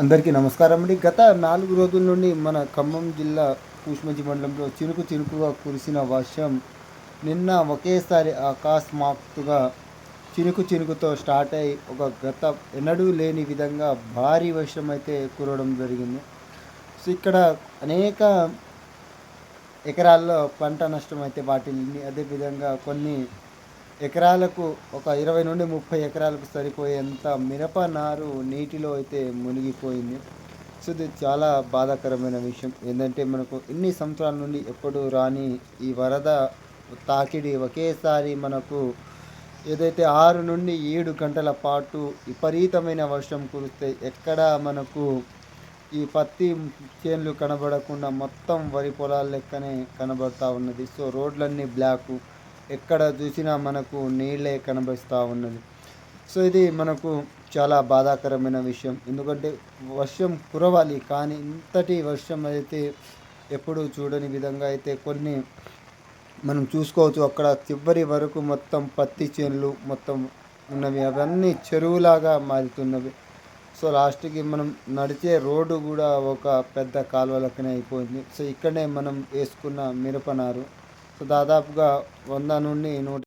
అందరికీ నమస్కారం అండి. గత నాలుగు రోజుల నుండి మన ఖమ్మం జిల్లా కూష్మంచి మండలంలో చినుకు చినుకుగా కురిసిన వర్షం నిన్న ఒకేసారి అకస్మాత్తుగా చినుకు చినుకుతో స్టార్ట్ అయి ఒక గత ఎన్నడూ లేని విధంగా భారీ వర్షం అయితే కురవడం జరిగింది. సో ఇక్కడ అనేక ఎకరాల్లో పంట నష్టం అయితే వాటిల్లింది అదేవిధంగా కొన్ని ఎకరాలకు ఒక ఇరవై నుండి ముప్పై ఎకరాలకు సరిపోయేంత మిరప నారు నీటిలో అయితే మునిగిపోయింది. సో ఇది చాలా బాధాకరమైన విషయం. ఏంటంటే మనకు ఇన్ని సంవత్సరాల నుండి ఎప్పుడు రాని ఈ వరద తాకిడి ఒకేసారి మనకు ఏదైతే ఆరు నుండి ఏడు గంటల పాటు విపరీతమైన వర్షం కురిస్తే ఎక్కడ మనకు ఈ పత్తి చేన్లు కనబడకుండా మొత్తం వరి పొలాల లెక్కనే కనబడతా ఉన్నది. సో రోడ్లన్నీ బ్లాకు. ఎక్కడ చూసినా మనకు నీళ్ళే కనిపిస్తూ ఉన్నది. సో ఇది మనకు చాలా బాధాకరమైన విషయం. ఎందుకంటే వర్షం కురవాలి కానీ ఇంతటి వర్షం అయితే ఎప్పుడు చూడని విధంగా అయితే కొన్ని మనం చూసుకోవచ్చు. అక్కడ చివరి వరకు మొత్తం పత్తి చేనులు మొత్తం ఉన్నవి. అవన్నీ చెరువులాగా మారుతున్నవి. సో లాస్ట్కి మనం నడిచే రోడ్డు కూడా ఒక పెద్ద కాలువలకనే అయిపోయింది. సో ఇక్కడనే మనం వేసుకున్న మిరపనారు సో దాదాపుగా వంద నుండి నూట